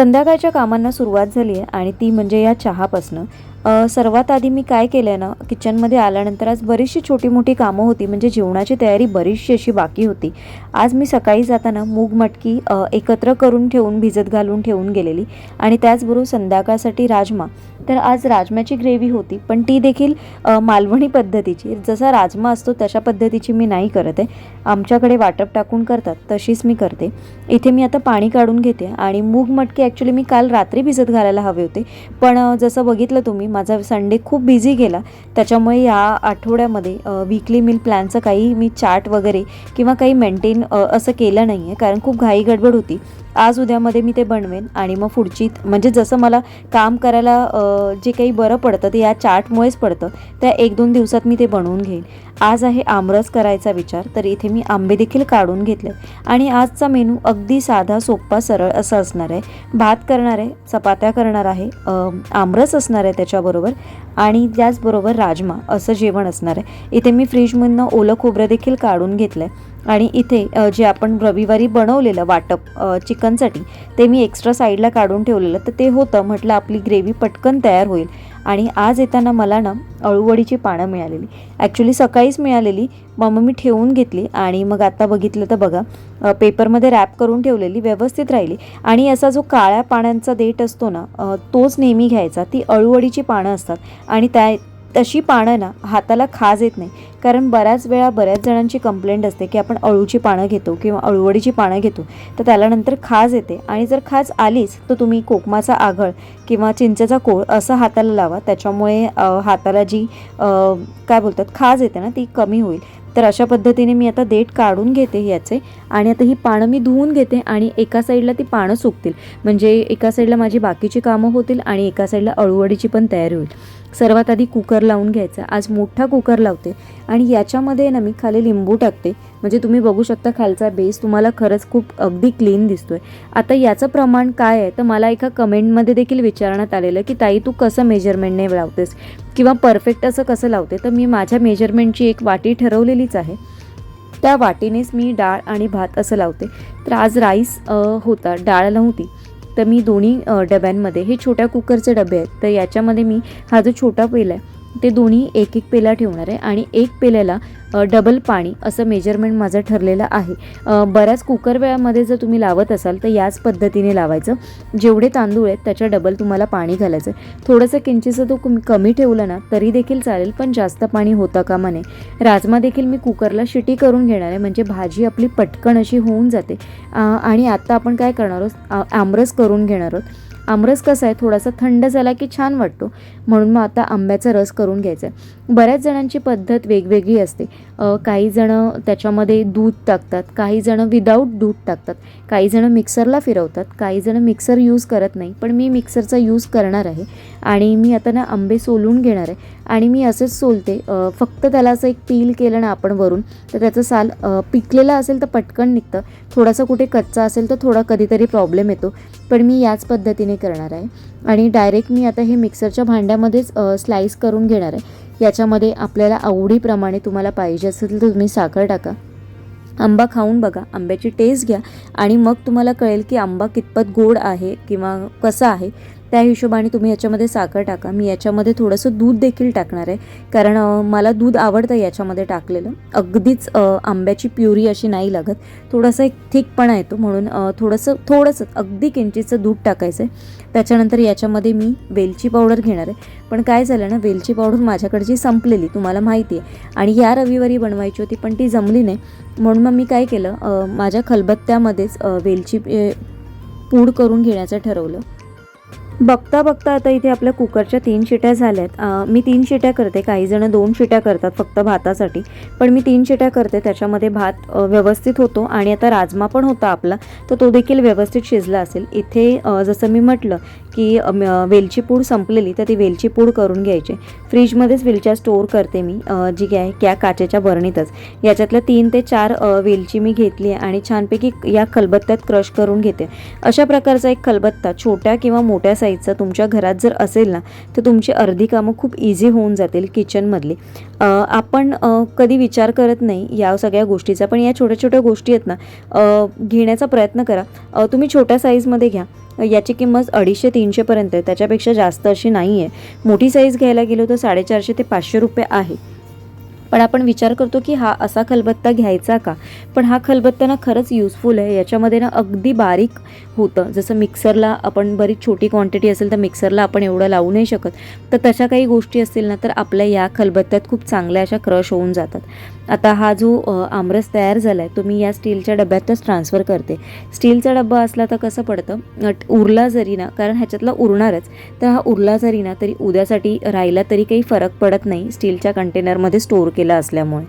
संध्याकाळच्या कामांना सुरुवात झाली आहे आणि ती म्हणजे या चहापासनं. सर्वात आधी मी काय केलं आहे ना किचनमध्ये आल्यानंतर आज बरीचशी छोटी मोठी कामं होती म्हणजे जेवणाची तयारी बरीचशी अशी बाकी होती. आज मी सकाळी जाताना मूग मटकी एकत्र करून ठेवून भिजत घालून ठेवून गेलेली आणि त्याचबरोबर संध्याकाळसाठी राजमा. तर आज राजम्याची ग्रेव्ही होती पण ती देखील मालवणी पद्धतीची. जसा राजमा असतो तशा पद्धतीची मी नाही करत आहे. आमच्याकडे वाटप टाकून करतात तशीच मी करते. इथे मी आता पाणी काढून घेते आणि मूग मटकी ॲक्च्युली मी काल रात्री भिजत घालायला हवे होते. पण जसं बघितलं तुम्ही माझा संडे खूप बिझी गेला. त्याच्यामुळे या आठवड्यामध्ये वीकली मील प्लॅनचं काही मी चार्ट वगैरे किंवा काही मेंटेन असं केलं नाही आहे कारण खूप घाई गडबड होती. आज उद्यामध्ये मी ते बनवेन आणि मग पुढची म्हणजे जसं मला काम करायला जे काही बरं पडतं ते या चार्टमुळेच पडतं त्या एक दोन दिवसात मी ते बनवून घेईन. आज आहे आमरस करायचा विचार तर इथे मी आंबे देखील काढून घेतले आणि आजचा मेनू अगदी साधा सोपा सरळ असा असणार आहे. भात करणार आहे चपात्या करणार आहे आमरस असणार आहे त्याच्याबरोबर आणि त्याचबरोबर राजमा असं जेवण असणार आहे. इथे मी फ्रीजमधनं ओलं खोबरं देखील काढून घेतलं आहे आणि इथे जे आपण रविवारी बनवलेलं वाटप चिकनसाठी ते मी एक्स्ट्रा साईडला काढून ठेवलेलं. तर ते होतं म्हटलं आपली ग्रेव्ही पटकन तयार होईल. आणि आज येताना मला ना अळूवडीची पानं मिळालेली. ॲक्च्युली सकाळीच मिळालेली मग मी ठेवून घेतली. आणि मग आता बघितलं तर बघा पेपरमध्ये रॅप करून ठेवलेली व्यवस्थित राहिली. आणि असा जो काळ्या पाण्यांचा देठ असतो ना तोच नेहमी घ्यायचा. ती अळूवडीची पानं असतात. आणि त्या तशी पानं ना हाताला खाज येत नाही. कारण बऱ्याच वेळा बऱ्याच जणांची कंप्लेंट असते की आपण अळूची पानं घेतो किंवा अळूवडीची पानं घेतो. तर त्याला नंतर खाज येते. आणि जर खाज आलीच तर तुम्ही कोकमाचा आघळ किंवा चिंचेचा कोळ असं हाताला लावा. त्याच्यामुळे हाताला जी काय बोलतात खाज येते ना ती कमी होईल. तर अशा पद्धतीने मी आता देठ काढून घेते याचे आणि आता ही पानं मी धुवून घेते आणि एका साईडला ती पानं सुकतील. म्हणजे एका साईडला माझी बाकीची कामं होतील आणि एका साईडला अळूवडीची पण तयारी होईल. सर्वात आधी कुकर लावून घ्यायचा. आज मोठा कुकर लावते आणि याच्यामध्ये ना मी खाली लिंबू टाकते. म्हणजे तुम्ही बघू शकता खालचा बेस तुम्हाला खरंच खूप अगदी क्लीन दिसतोय. आता याचं प्रमाण काय आहे? तर मला एका कमेंटमध्ये देखील विचारण्यात आलेलं की ताई तू कसं मेजरमेंटने लावतेस? किंवा परफेक्ट असं कसं लावते तर मी माझ्या मेजरमेंटची एक वाटी ठरवलेलीच आहे. त्या वाटीनेच मी डाळ आणि भात असं लावते. तर आज राईस होता डाळ नव्हती. तर मी दोन्ही डब्यांमध्ये हे छोट्या कुकरचे डबे आहेत तर याच्यामध्ये मी हा जो छोटा पेला आहे ते दोन्ही एक एक पेला ठेवणार आहे आणि एक पेल्याला डबल पाणी असं मेजरमेंट माझं ठरलेलं आहे. बऱ्याच कुकर वेळामध्ये जर तुम्ही लावत असाल तर याच पद्धतीने लावायचं. जेवढे तांदूळ आहेत त्याच्या डबल तुम्हाला पाणी घालायचं थोडंसं किंचितचं तो कमी- कमी ठेवलं ना तरी देखील चालेल पण जास्त पाणी होता कामा नये. राजमा देखील मी कुकरला शिटी करून घेणार आहे म्हणजे भाजी आपली पटकन अशी होऊन जाते. आणि आत्ता आपण काय करणार आहोत? आमरस करून घेणार आहोत. आमरस कसा आहे थोडासा थंड झाला की छान वाटतो. म्हणून मग आता आंब्याचा रस करून घ्यायचा आहे. बऱ्याच जणांची पद्धत वेगवेगळी असते. काही जणं त्याच्यामध्ये दूध टाकतात काही जणं विदाऊट दूध टाकतात काही जणं मिक्सरला फिरवतात काही जणं मिक्सर यूज करत नाही. पण मी मिक्सरचा यूज करणार आहे आणि मी आता ना आंबे सोलून घेणार आहे आणि मी असेच सोलते. फक्त त्याला असं एक पील केलं ना आपण वरून तर त्याचं साल पिकलेलं असेल तर पटकन निघतं. थोडासा कुठे कच्चा असेल तर थोडा कधीतरी प्रॉब्लेम येतो. पण मी याच पद्धतीने करणार आहे. आणि डायरेक्ट मी आता हे मिक्सरच्या भांड्यामध्येच स्लाईस करून घेणार आहे. याच्यामध्ये आपल्याला आवडीप्रमाणे तुम्हाला पाहिजे असेल तर तुम्ही साखर टाका. आंबा खाऊन बघा आंब्याची टेस्ट घ्या आणि मग तुम्हाला कळेल की आंबा कितपत गोड आहे किंवा कसा आहे. त्या हिशोबाने तुम्ही याच्यामध्ये साखर टाका. मी याच्यामध्ये थोडंसं दूध देखील टाकणार आहे. कारण मला दूध आवडतं याच्यामध्ये टाकलेलं. अगदीच आंब्याची प्युरी अशी नाही लागत. थोडासा एक थिकपणा येतो म्हणून थोडंसं थोडंसं अगदी किंचितचं दूध टाकायचं आहे त्याच्यानंतर याच्यामध्ये मी वेलची पावडर घेणार आहे. पण काय झालं ना वेलची पावडर माझ्याकडची संपलेली तुम्हाला माहिती आहे. आणि या रविवारी बनवायची होती पण ती जमली नाही. म्हणून मग मी काय केलं माझ्या खलबत्त्यामध्येच वेलची पूड करून घेण्याचं ठरवलं. बघता बघता आता इथे आपल्या कुकरच्या तीन शिट्या झाल्यात. मी तीन शिट्या करते. काही जण दोन शिट्या करतात फक्त भातासाठी. पण मी तीन शिट्या करते. त्याच्यामध्ये भात व्यवस्थित होतो आणि आता राजमा पण होता आपला. तर तो देखील व्यवस्थित शिजला असेल. इथे जसं मी म्हटलं की वेलची पूड संपलेली तर ती वेलची पूड करून घ्यायची. फ्रीजमध्येच वेलच्या स्टोअर करते मी जी काय त्या काचेच्या बरणीतच. याच्यातल्या तीन ते चार वेलची मी घेतली आहे आणि छानपैकी या खलबत्त्यात क्रश करून घेते. अशा प्रकारचा एक खलबत्ता छोट्या किंवा मोठ्या साईजचा तुमच्या घरात जर असेल ना तर तुमची अर्धी कामं खूप इझी होऊन जातील किचनमधली आपण कधी विचार करत नाही या सगळ्या गोष्टीचा पण या छोट्या छोट्या गोष्टी आहेत ना घेण्याचा प्रयत्न करा. तुम्ही छोट्या साईजमध्ये घ्या. याची किंमत अडीचशे तीनशेपर्यंत आहे. त्याच्यापेक्षा जास्त अशी नाही आहे मोठी साईज घ्यायला गेलो तर साडेचारशे ते पाचशे रुपये आहे. पण आपण विचार करतो की हा असा खलबत्ता घ्यायचा का? पण हा खलबत्ता ना खरंच युजफुल आहे. याच्यामध्ये ना अगदी बारीक होतं. जसं मिक्सरला आपण बरीच छोटी क्वांटिटी असेल तर मिक्सरला आपण एवढं लावू नाही शकत. तर तशा काही गोष्टी असतील ना तर आपल्या या खलबत्त्यात खूप चांगल्या अशा क्रश होऊन जातात. आता हा जो आमरस तयार झाला आहे तो मी या स्टीलच्या डब्यातच ट्रान्सफर करते. स्टीलचा डब्बा असला तर कसं पडतं? उरला जरी ना कारण ह्याच्यातला उरणारच तर हा उरला जरी ना तरी उद्यासाठी राहिला तरी काही फरक पडत नाही स्टीलच्या कंटेनरमध्ये स्टोअर केला असल्यामुळे.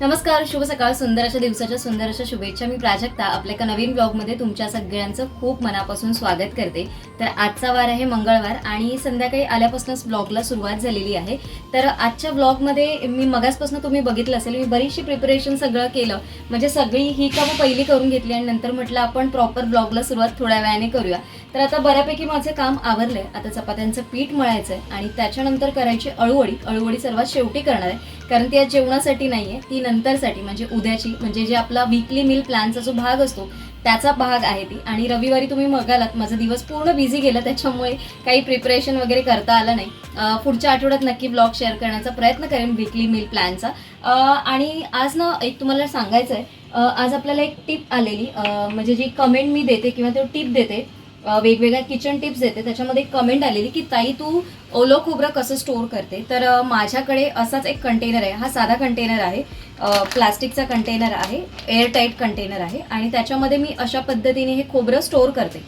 नमस्कार शुभ सकाळ सुंदर अशा दिवसाच्या सुंदर अशा शुभेच्छा. मी प्राजक्ता. आपल्या एका नवीन ब्लॉगमध्ये तुमच्या सगळ्यांचं खूप मनापासून स्वागत करते. तर आजचा वार आहे मंगळवार आणि संध्याकाळी आल्यापासूनच ब्लॉगला सुरुवात झालेली आहे. तर आजच्या ब्लॉगमध्ये मी मगासपासून तुम्ही बघितलं असेल मी बरीचशी प्रिपरेशन सगळं केलं. म्हणजे सगळी ही कामं पहिली करून घेतली आणि नंतर म्हटलं आपण प्रॉपर ब्लॉगला सुरुवात थोड्या वेळाने करूया. तर आता बऱ्यापैकी माझं काम आवरले आता चपात्यांचं पीठ मळायचं आहे आणि त्याच्यानंतर करायची अळूवडी. अळूवडी सर्वात शेवटी करणार आहे. कारण ती आज जेवणासाठी नाही आहे ती नंतरसाठी. म्हणजे उद्याची म्हणजे जे आपला वीकली मील प्लॅनचा जो भाग असतो त्याचा भाग आहे ती. आणि रविवारी तुम्ही बघालात माझा दिवस पूर्ण बिझी गेला त्याच्यामुळे काही प्रिपरेशन वगैरे करता आलं नाही. पुढच्या आठवड्यात नक्की ब्लॉग शेअर करण्याचा प्रयत्न करेन वीकली मील प्लॅनचा आणि आज ना एक तुम्हाला सांगायचं आहे आज आपल्याला एक टिप आलेली. म्हणजे जी कमेंट मी देते किंवा तो टिप देते वेगवेगळ्या किचन टिप्स देते. त्याच्यामध्ये एक कमेंट आलेली की ताई तू ओलो खोबरं कसं स्टोअर करते? तर माझ्याकडे असाच एक कंटेनर आहे. हा साधा कंटेनर आहे. प्लास्टिकचा कंटेनर आहे. एअरटाईट कंटेनर आहे. आणि त्याच्यामध्ये मी अशा पद्धतीने हे खोबरं स्टोअर करते.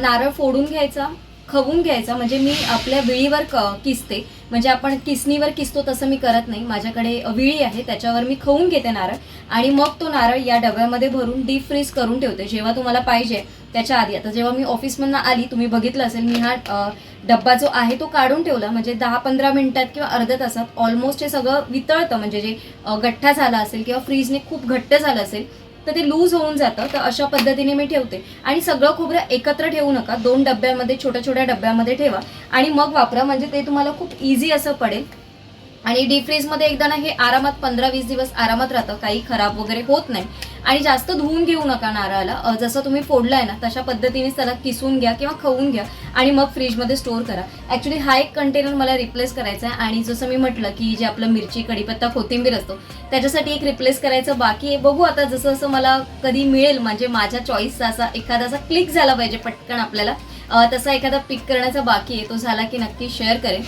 नारळ फोडून घ्यायचा. खवून घ्यायचा. म्हणजे मी आपल्या विळीवर क किसते. म्हणजे आपण किसणीवर किसतो तसं मी करत नाही. माझ्याकडे विळी आहे त्याच्यावर मी खवून घेते नारळ. आणि मग तो नारळ या डब्यामध्ये भरून डीप फ्रीज करून ठेवते. जेव्हा तुम्हाला पाहिजे त्याच्या आधी. आता जेव्हा मी ऑफिसमधनं आली तुम्ही बघितलं असेल मी हा डब्बा जो आहे तो काढून ठेवला. म्हणजे दहा पंधरा मिनिटात किंवा अर्ध्या तासात ऑलमोस्ट हे सगळं वितळतं. म्हणजे जे गठ्ठा झाला असेल किंवा फ्रीजने खूप घट्ट झालं असेल तर ते लूज होऊन जातं. तर अशा पद्धतीने मी ठेवते. आणि सगळं खोबरं एकत्र ठेवू नका. दोन डब्यामध्ये छोट्या छोट्या डब्यामध्ये ठेवा. आणि मग वापरा. म्हणजे ते तुम्हाला खूप इझी असं पडेल. आणि डीप फ्रीजमध्ये एकदा ना हे आरामात पंधरा वीस दिवस आरामात राहतं. काही खराब वगैरे होत नाही. आणि जास्त धुवून घेऊ नका नारळाला. जसं तुम्ही फोडलाय ना तशा पद्धतीने त्याला किसून घ्या किंवा खाऊन घ्या आणि मग फ्रीजमध्ये स्टोअर करा. ॲक्च्युली हा एक कंटेनर मला रिप्लेस करायचा आहे आणि जसं मी म्हटलं की जे आपलं मिरची कढीपत्ता कोथिंबीर असतो त्याच्यासाठी एक रिप्लेस करायचं बाकी आहे. बघू आता जसं जसं मला कधी मिळेल म्हणजे माझ्या चॉईसचा असा एखादा असा क्लिक झाला पाहिजे पटकन आपल्याला. तसा एखादा पिक करण्याचा बाकी आहे तो झाला की नक्की शेअर करेन.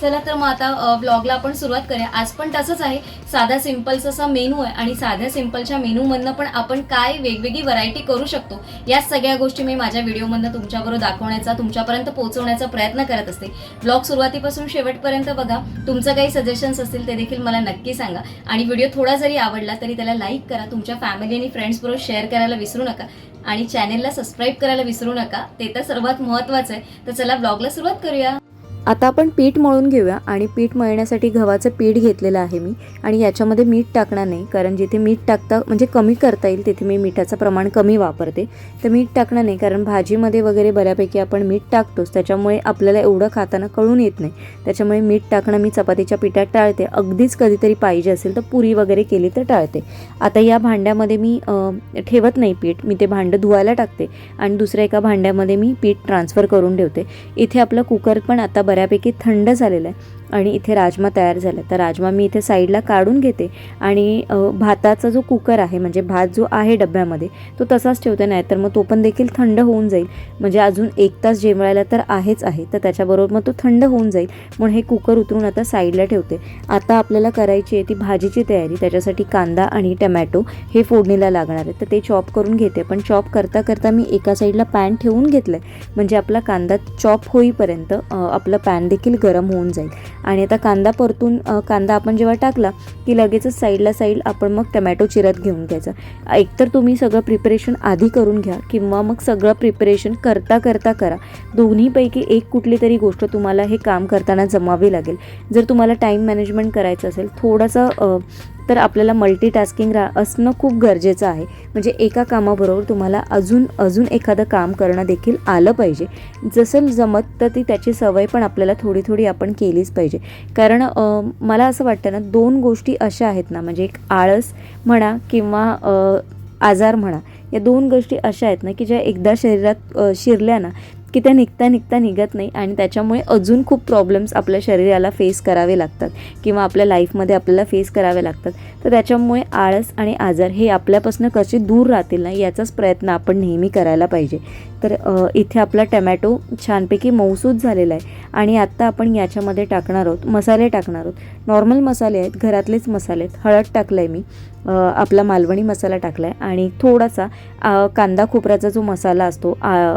चला तर मग आता ब्लॉगला आपण सुरुवात करूया. आज पण तसंच आहे. साधा सिम्पलचा असा मेनू आहे आणि साध्या सिम्पलच्या मेनूमधनं पण आपण काय वेगवेगळी व्हरायटी करू शकतो या सगळ्या गोष्टी मी माझ्या व्हिडिओमधनं तुमच्याबरोबर दाखवण्याचा तुमच्यापर्यंत पोहोचवण्याचा प्रयत्न करत असते. ब्लॉग सुरुवातीपासून शेवटपर्यंत बघा. तुमचं काही सजेशन्स असतील ते देखील मला नक्की सांगा. आणि व्हिडिओ थोडा जरी आवडला तरी त्याला लाईक करा. तुमच्या फॅमिली आणि फ्रेंड्सबरोबर शेअर करायला विसरू नका. आणि चॅनेलला सबस्क्राईब करायला विसरू नका. ते तर सर्वात महत्त्वाचं आहे. तर चला ब्लॉगला सुरुवात करूया. आता आपण पीठ मळून घेऊया आणि पीठ मळण्यासाठी गव्हाचं पीठ घेतलेलं आहे मी. आणि याच्यामध्ये मीठ टाकणार नाही कारण जिथे मीठ टाकता म्हणजे कमी करता येईल तिथे मी मिठाचं प्रमाण कमी वापरते. तर मीठ टाकणार नाही कारण भाजीमध्ये वगैरे बऱ्यापैकी आपण मीठ टाकतोच. त्याच्यामुळे आपल्याला एवढं खाताना कळून येत नाही. त्याच्यामुळे मीठ टाकणं मी चपातीच्या पिठात टाळते. अगदीच कधीतरी पाहिजे असेल तर पुरी वगैरे केली तर टाळते. आता या भांड्यामध्ये मी ठेवत नाही पीठ. मी ते भांडं धुवायला टाकते आणि दुसऱ्या एका भांड्यामध्ये मी पीठ ट्रान्सफर करून ठेवते. इथे आपलं कुकर पण आता बऱ्यापैकी थंड झालेलं आहे. आणि इथे राजमा तयार झाला. तर राजमा मी इथे साईडला काढून घेते आणि भाताचा जो कुकर आहे म्हणजे भात जो आहे डब्यामध्ये तो तसाच ठेवते नाही तर मग तो पण देखील थंड होऊन जाईल. म्हणजे अजून एक तास जेवायला तर आहेच आहे तर त्याच्याबरोबर मग तो थंड होऊन जाईल. म्हणून हे कुकर उतरून आता साईडला ठेवते. आता आपल्याला करायची आहे ती भाजीची तयारी त्याच्यासाठी कांदा आणि टमॅटो हे फोडणीला लागणार आहे. तर ते चॉप करून घेते पण चॉप करता करता मी एका साईडला पॅन ठेवून घेतलं आहे म्हणजे आपला कांदा चॉप होईपर्यंत आपलं पॅन देखील गरम होऊन जाईल. आणि आता कांदा परतून कांदा आपण जेव्हा टाकला की लगेचच साईडला साईड आपण मग टमॅटो चिरत घेऊन घ्यायचा. एकतर तुम्ही सगळं प्रिपरेशन आधी करून घ्या किंवा मग सगळं प्रिपरेशन करता करता करा. दोन्हीपैकी एक कुठली तरी गोष्ट तुम्हाला हे काम करताना जमावी लागेल. जर तुम्हाला टाईम मॅनेजमेंट करायचं असेल थोडंसं तर आपल्याला मल्टीटास्किंग रा असणं खूप गरजेचं आहे. म्हणजे एका कामाबरोबर तुम्हाला अजून अजून एखादं काम करणं देखील आलं पाहिजे. जसं जमत तर ती त्याची सवय पण आपल्याला थोडी थोडी आपण केलीच पाहिजे. कारण मला असं वाटतं ना दोन गोष्टी अशा आहेत ना म्हणजे एक आळस म्हणा किंवा आजार म्हणा या दोन गोष्टी अशा आहेत ना की ज्या एकदा शरीरात शिरल्या ना की त्या निघता निघता निघत नाही आणि त्याच्यामुळे अजून खूप प्रॉब्लेम्स आपल्या शरीराला फेस करावे लागतात किंवा आपल्या लाईफमध्ये आपल्याला फेस करावे लागतात. तर त्याच्यामुळे आळस आणि आजार हे आपल्यापासून कसे दूर राहतील ना याचाच प्रयत्न आपण नेहमी करायला पाहिजे. तर इथे आपला टमॅटो छानपैकी मऊसूद झालेला आहे आणि आत्ता आपण याच्यामध्ये टाकणार आहोत मसाले टाकणार आहोत. नॉर्मल मसाले आहेत घरातलेच मसाले आहेत. हळद टाकलं आहे मी. आपला मालवणी मसाला टाकला आहे आणि थोडासा कांदा खोबऱ्याचा जो मसाला असतो आ,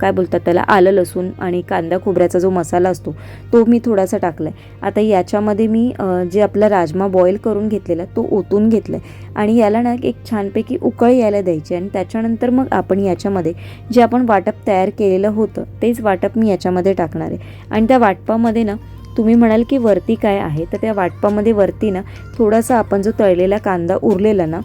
काय बोलतात त्याला आलं लसूण आणि कांदा खोबऱ्याचा जो मसाला असतो तो मी थोडासा टाकला आहे आता याच्यामध्ये मी जे आपला राजमा बॉईल करून घेतलेला तो ओतून घेतला आहे आणि याला ना एक छानपैकी उकळ यायला द्यायची आणि त्याच्यानंतर मग आपण याच्यामध्ये जे आपण वाटप तयार केलेलं होतं तेच वाटप मी याच्यामध्ये टाकणार आहे. आणि त्या वाटपामध्ये ना तुम्ही म्हणाल की वरती काय आहे? तर त्या वाटपामध्ये वरती ना थोडासा आपण जो तळलेला कांदा उरलेला ना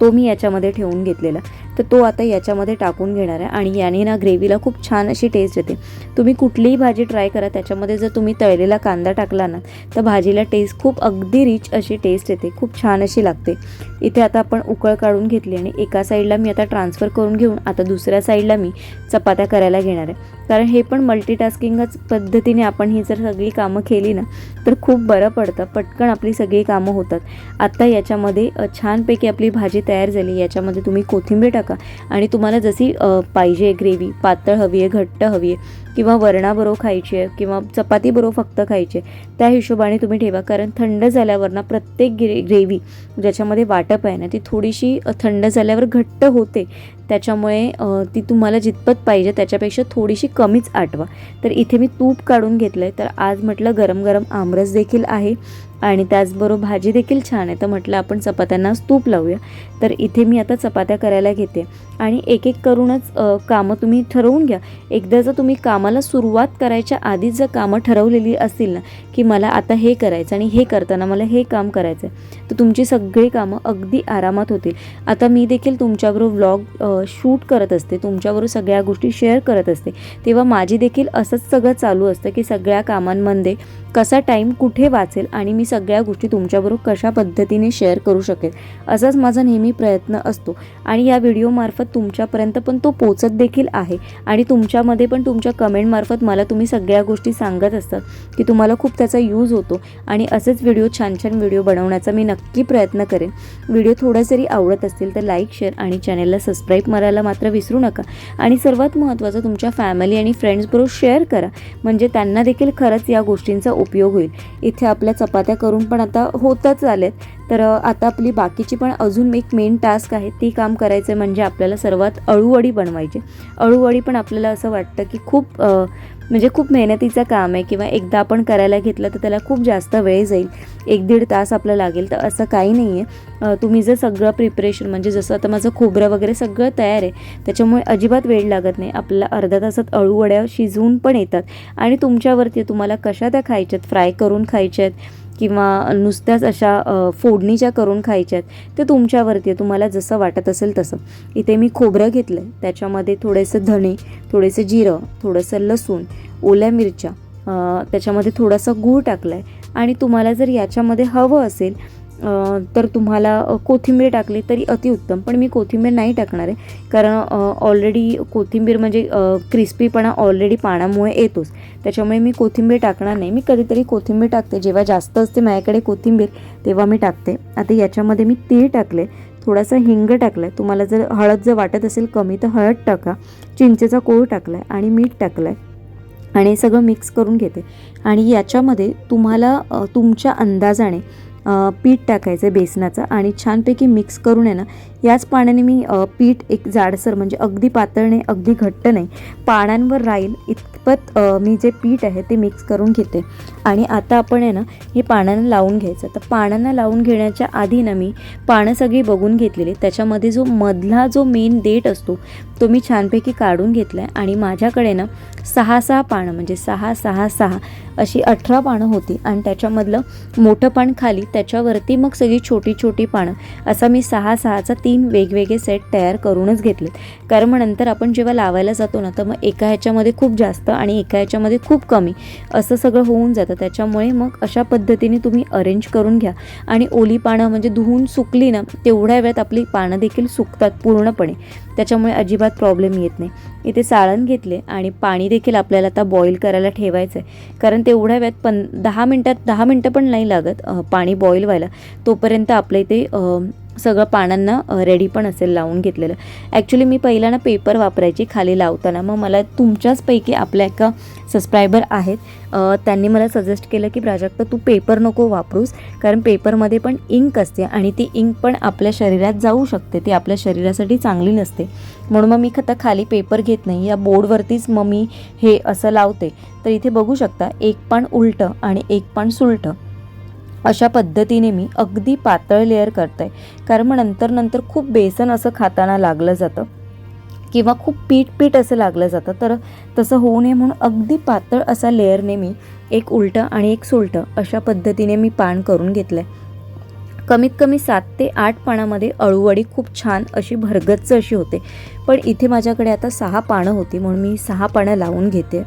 तो मी याच्यामध्ये ठेवून घेतलेला. तर तो आता याच्यामध्ये टाकून घेणार आहे आणि याने ना ग्रेव्हीला खूप छान अशी टेस्ट येते. तुम्ही कुठलीही भाजी ट्राय करा त्याच्यामध्ये जर तुम्ही तळलेला कांदा टाकला ना तर भाजीला टेस्ट खूप अगदी रिच अशी टेस्ट येते. खूप छान अशी लागते. इथे आता आपण उकळ काढून घेतली आणि एका साईडला मी आता ट्रान्सफर करून घेऊन आता दुसऱ्या साईडला मी चपात्या करायला घेणार आहे. कारण हे पण मल्टीटास्किंगच पद्धतीने आपण ही जर सगळी कामं केली ना तर खूप बरं पडतं. पटकन आपली सगळी कामं होतात. आता याच्यामध्ये छानपैकी आपली भाजी तयार झाली याच्यामध्ये तुम्ही कोथिंबीर टाका. आणि तुम्हाला जशी पाहिजे ग्रेव्ही पातळ हवी आहे घट्ट हवी आहे किंवा वरणाबरोबर खायची आहे किंवा चपातीबरोबर फक्त खायची आहे त्या हिशोबाने तुम्ही ठेवा. कारण थंड झाल्यावर ना प्रत्येक ग्रे ग्रेव्ही ज्याच्यामध्ये वाटप आहे ना ती थोडीशी थंड झाल्यावर घट्ट होते. त्याच्यामुळे ती तुम्हाला जितपत पाहिजे त्याच्यापेक्षा थोडीशी कमीच आठवा. तर इथे मी तूप काढून घेतलं आहे तर आज म्हटलं गरम गरम आमरस देखील आहे. आणि त्याचबरोबर भाजी देखील छान आहे. तर म्हटलं आपण चपात्यांना तूप लावूया. तर इथे मी आता चपात्या करायला घेते. आणि एक एक करूनच कामं तुम्ही ठरवून घ्या. एकदा जर तुम्ही कामाला सुरुवात करायच्या आधीच जर कामं ठरवलेली असतील ना की मला आता हे करायचं आणि हे करताना मला हे काम करायचं आहे तर तुमची सगळी कामं अगदी आरामात होतील. आता मी देखील तुमच्याबरोबर व्लॉग शूट करत असते. तुमच्याबरोबर सगळ्या गोष्टी शेअर करत असते. तेव्हा माझी देखील असंच सगळं चालू असतं की सगळ्या कामांमध्ये कसा टाईम कुठे वाचेल आणि मी सगळ्या गोष्टी तुमच्याबरोबर कशा पद्धतीने शेअर करू शकेल असाच माझा नेहमी प्रयत्न असतो. आणि या व्हिडिओमार्फत तुमच्यापर्यंत पण तो पोचत देखील आहे. आणि तुमच्यामध्ये पण तुमच्या कमेंटमार्फत मला तुम्ही सगळ्या गोष्टी सांगत असतात की तुम्हाला खूप त्याचा यूज होतो. आणि असेच व्हिडिओ छान छान व्हिडिओ बनवण्याचा मी नक्की प्रयत्न करेन. व्हिडिओ थोडा जरी आवडत असतील तर लाईक शेअर आणि चॅनलला सबस्क्राईब मारायला मात्र विसरू नका. आणि सर्वात महत्त्वाचं तुमच्या फॅमिली आणि फ्रेंड्सबरोबर शेअर करा. म्हणजे त्यांना देखील खरंच या गोष्टींचा उपयोग होईल. इथे आपल्या चपात्या करून पण आता होतच आलेत. तर आता आपली बाकीची पण अजून एक मेन टास्क आहे. ती काम करायचं म्हणजे आपल्याला सर्वात अळूवडी बनवायची. अळूवडी पण आपल्याला असं वाटतं की खूप म्हणजे खूप मेहनतीचं काम आहे किंवा एकदा आपण करायला घेतलं तर त्याला खूप जास्त वेळ जाईल. एक दीड तास आपलं लागेल. तर असं काही नाही आहे. तुम्ही जर सगळं प्रिपरेशन म्हणजे जसं आता माझं खोबरं वगैरे सगळं तयार आहे त्याच्यामुळे अजिबात वेळ लागत नाही. आपल्याला अर्ध्या तासात अळूवड्या शिजवून पण येतात. आणि तुमच्यावरती तुम्हाला कशा त्या खायच्यात? फ्राय करून खायच्यात? किंवा नुसत्याच अशा फोडणीच्या करून खायच्यात ते तुमच्यावरती आहे. तुम्हाला जसं वाटत असेल तसं. इथे मी खोबरं घेतलं आहे त्याच्यामध्ये थोडेसे धणे थोडेसे जिरं थोडंसं लसूण ओल्या मिरच्या त्याच्यामध्ये थोडासा गूळ टाकला आहे आणि तुम्हाला जर याच्यामध्ये हवं असेल तर तुम्हाला कोथिंबीर टाकली तरी अतिउत्तम पण मी कोथिंबीर नाही टाकणार आहे कारण ऑलरेडी कोथिंबीर म्हणजे क्रिस्पीपणा ऑलरेडी पाण्यामुळे येतोच. त्याच्यामुळे मी कोथिंबीर टाकणार नाही. मी कधीतरी कोथिंबीर टाकते. जेव्हा जास्त असते माझ्याकडे कोथिंबीर तेव्हा मी टाकते. आता याच्यामध्ये मी तीळ टाकले. थोडासा हिंग टाकला आहे तुम्हाला जर हळद जर वाटत असेल कमी तर हळद टाका. चिंचेचा कोळ टाकला आहे आणि मीठ टाकलं आहे आणि सगळं मिक्स करून घेते. आणि याच्यामध्ये तुम्हाला तुमच्या अंदाजाने पीठ टाकायचं आहे बेसनाचं आणि छानपैकी मिक्स करून आहे ना याच पाण्याने मी पीठ एक जाडसर म्हणजे अगदी पातळ नाही अगदी घट्ट नाही पाण्यावर राहील इतपत मी जे पीठ आहे ते मिक्स करून घेते. आणि आता आपण आहे ना हे पानांना लावून घ्यायचं. तर पानांना लावून घेण्याच्या आधी ना मी पानं सगळी बघून घेतलेली. त्याच्यामध्ये जो मधला जो मेन डेट असतो तो मी छानपैकी काढून घेतला आहे आणि माझ्याकडे ना सहा सहा पानं म्हणजे सहा सहा सहा अशी अठरा पानं होती. आणि त्याच्यामधलं मोठं पान खाली त्याच्यावरती मग सगळी छोटी छोटी पानं. असा मी सहा सहाचा तीन वेगवेगळे सेट तयार करूनच घेतलेत. कारण मग नंतर आपण जेव्हा लावायला जातो ना तर मग एका ह्याच्यामध्ये खूप जास्त आणि एका ह्याच्यामध्ये खूप कमी. असं सगळं होऊन जातं. त्याच्यामुळे मग अशा पद्धतीने तुम्ही अरेंज करून घ्या. आणि ओली पानं म्हणजे धुवून सुकली ना तेवढ्या वेळात आपली पानं देखील सुकतात पूर्णपणे. त्याच्यामुळे अजिबात प्रॉब्लेम येत नाही. इथे साळण घेतले आणि पाणी देखील आपल्याला आता बॉईल करायला ठेवायचं आहे कारण तेवढ्या वेळात पन दहा मिनटात दहा मिनटं पण नाही लागत पाणी बॉईल व्हायला. तोपर्यंत आपल्या इथे सगळं पानांना रेडी पण असेल लावून घेतलेलं. ॲक्च्युली मी पहिला ना पेपर वापरायची खाली लावताना. मग मला तुमच्याचपैकी आपल्या एका सबस्क्रायबर आहेत. त्यांनी मला सजेस्ट केलं की प्राजक्ता तू पेपर नको वापरूस कारण पेपरमध्ये पण इंक असते आणि ती इंक पण आपल्या शरीरात जाऊ शकते. ती आपल्या शरीरासाठी चांगली नसते. म्हणून मग मी खता खाली पेपर घेत नाही. या बोर्डवरतीच मग मी हे असं लावते. तर इथे बघू शकता एक पान उलटं आणि एक पान सुलटं. अशा पद्धतीने मी अगदी पातळ लेअर करते. कारण मग नंतर नंतर खूप बेसन असं खाताना लागलं जातं. किंवा खूप पीठ पीठ असं लागलं जातं. तर तसं होऊ नये म्हणून अगदी पातळ असा लेअरने मी एक उलटं आणि एक सुलटं अशा पद्धतीने मी पान करून घेतलं आहे कमीत कमी सात ते आठ पानामध्ये अळूवडी खूप छान अशी भरगच्च अशी होते. पण इथे माझ्याकडे आता सहा पानं होती म्हणून मी सहा पानं लावून घेते.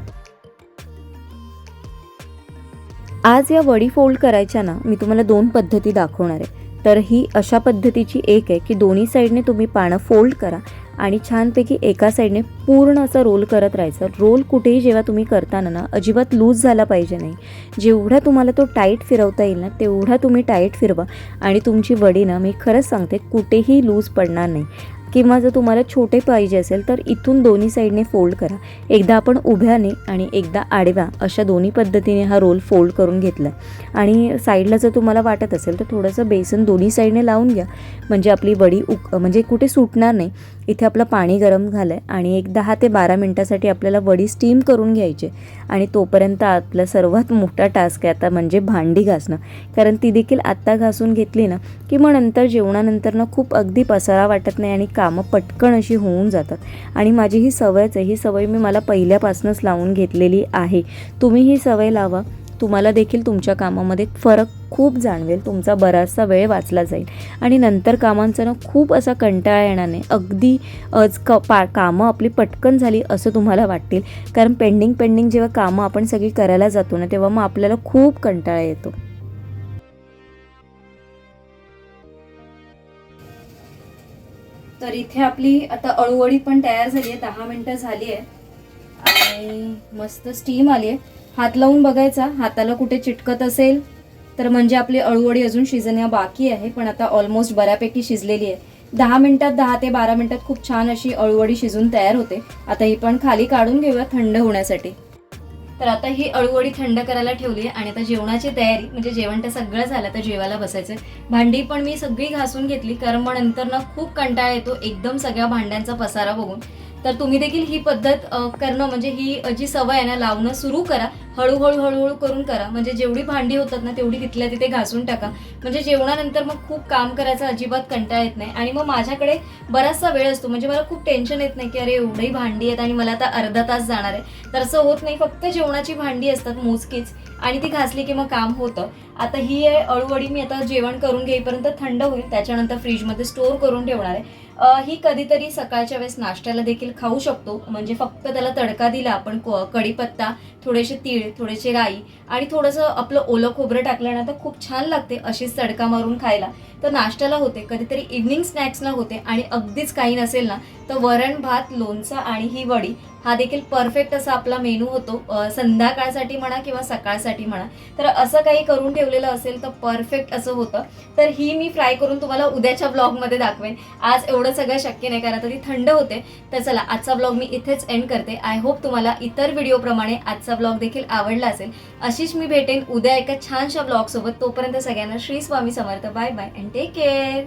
आज या वडी फोल्ड करायच्या ना मी तुम्हाला दोन पद्धती दाखवणार आहे. तर ही अशा पद्धतीची एक आहे की दोन्ही साईडने तुम्ही पानं फोल्ड करा आणि छानपैकी एका साईडने पूर्ण असं रोल करत राहायचं. रोल कुठेही जेव्हा तुम्ही करताना ना अजिबात लूज झाला पाहिजे नाही. जेवढा तुम्हाला तो टाईट फिरवता येईल ना तेवढा तुम्ही टाईट फिरवा. आणि तुमची वडी ना मी खरंच सांगते कुठेही लूज पडणार नाही. किंवा जर तुम्हाला छोटे पाहिजे असेल तर इथून दोन्ही साईडने फोल्ड करा. एकदा आपण उभ्याने आणि एकदा आडव्या अशा दोन्ही पद्धतीने हा रोल फोल्ड करून घेतला. आणि साईडला जर तुम्हाला वाटत असेल तर थोडंसं बेसन दोन्ही साईडने लावून घ्या. म्हणजे आपली वडी उक म्हणजे कुठे सुटणार नाही. इथे आपलं पाणी गरम झालं आहे आणि एक दहा ते बारा मिनटासाठी आपल्याला वडी स्टीम करून घ्यायची आणि तोपर्यंत आपला सर्वात मोठा टास्क आहे आता म्हणजे भांडी घासणं. कारण ती देखील आत्ता घासून घेतली ना की मग नंतर जेवणानंतर ना खूप अगदी पसारा वाटत नाही आणि कामं पटकन अशी होऊन जातात. आणि माझी ही सवयच आहे ही सवय मी मला पहिल्यापासूनच लावून घेतलेली आहे. तुम्ही ही सवय लावा. तुम्हाला देखील तुमच्या कामामध्ये फरक खूप जाणवेल. तुमचा बराचसा वेळ वाचला जाईल. आणि नंतर कामांचा ना खूप असा कंटाळा येणार नाही. अगदी अज क पा कामं आपली पटकन झाली असं तुम्हाला वाटतील. कारण पेंडिंग पेंडिंग जेव्हा कामं आपण सगळी करायला जातो ना तेव्हा मग आपल्याला खूप कंटाळा येतो. तर इथे आपली आता अळूवळी पण तयार झाली आहे. दहा मिनटं झाली आहे. आणि मस्त स्टीम आली आहे. हात लावून बघायचा हाताला कुठे चिटकत असेल? तर म्हणजे आपली अळूवडी अजून शिजण्या बाकी आहे पण आता ऑलमोस्ट बऱ्यापैकी शिजलेली आहे. दहा मिनिटात दहा ते बारा मिनिटात खूप छान अशी अळूवडी शिजून तयार होते. आता ही पण खाली काढून घेऊया थंड होण्यासाठी. तर आता ही अळूवडी थंड करायला ठेवली आहे आणि आता जेवणाची तयारी म्हणजे जेवण तर सगळं झालं तर जेवायला बसायचं भांडी पण मी सगळी घासून घेतली कारण मग नंतर ना खूप कंटाळा येतो एकदम सगळ्या भांड्यांचा पसारा बघून. तर तुम्ही देखील ही पद्धत करणं म्हणजे ही जी सवय आहे ना लावणं सुरू करा. हळूहळू हळूहळू करून करा. म्हणजे जेवढी भांडी होतात ना तेवढी तिथल्या तिथे घासून टाका. म्हणजे जेवणानंतर मग खूप काम करायचं अजिबात कंटाळा येत नाही. आणि मग माझ्याकडे बराचसा वेळ असतो. म्हणजे मला खूप टेन्शन येत नाही की अरे एवढी भांडी आहेत आणि मला आता अर्धा तास जाणार आहे. तर असं होत नाही. फक्त जेवणाची भांडी असतात मोजकीच. आणि ती घासली की मग काम होतं. आता ही आहे अळूवडी मी आता जेवण करून घेईपर्यंत थंड होईल. त्याच्यानंतर फ्रीजमध्ये स्टोअर करून ठेवणार आहे. ही कधीतरी सकाळच्या वेळेस नाश्त्याला देखील खाऊ शकतो. म्हणजे फक्त त्याला तडका दिला आपण कढीपत्ता थोडेसे तीळ थोडेसे राई आणि थोडंसं आपलं ओलं खोबरं टाकलं ना तर खूप छान लागते अशीच तडका मारून खायला. तर नाश्त्याला होते कधीतरी इव्हनिंग स्नॅक्सला होते आणि अगदीच काही नसेल ना तर वरण भात लोणचं आणि ही वडी. हा देखील परफेक्ट असा आपला मेनू होतो. संध्याकाळसाठी म्हणा किंवा सकाळसाठी म्हणा. तर असं काही करून ठेवलेलं असेल तर परफेक्ट असं होतं. तर ही मी फ्राय करून तुम्हाला उद्याच्या ब्लॉगमध्ये दाखवेन. आज एवढं सगळं शक्य नाही कारण आता ती थंड होते. तर चला आजचा ब्लॉग मी इथेच एंड करते. आय होप तुम्हाला इतर व्हिडिओप्रमाणे आजचा आजचा ब्लॉग देखील आवडला असेल अशीच मी भेटेन उद्या एका छानशा ब्लॉगसोबत तोपर्यंत सगळ्यांना Shri Swami Samarth. Bye bye and take care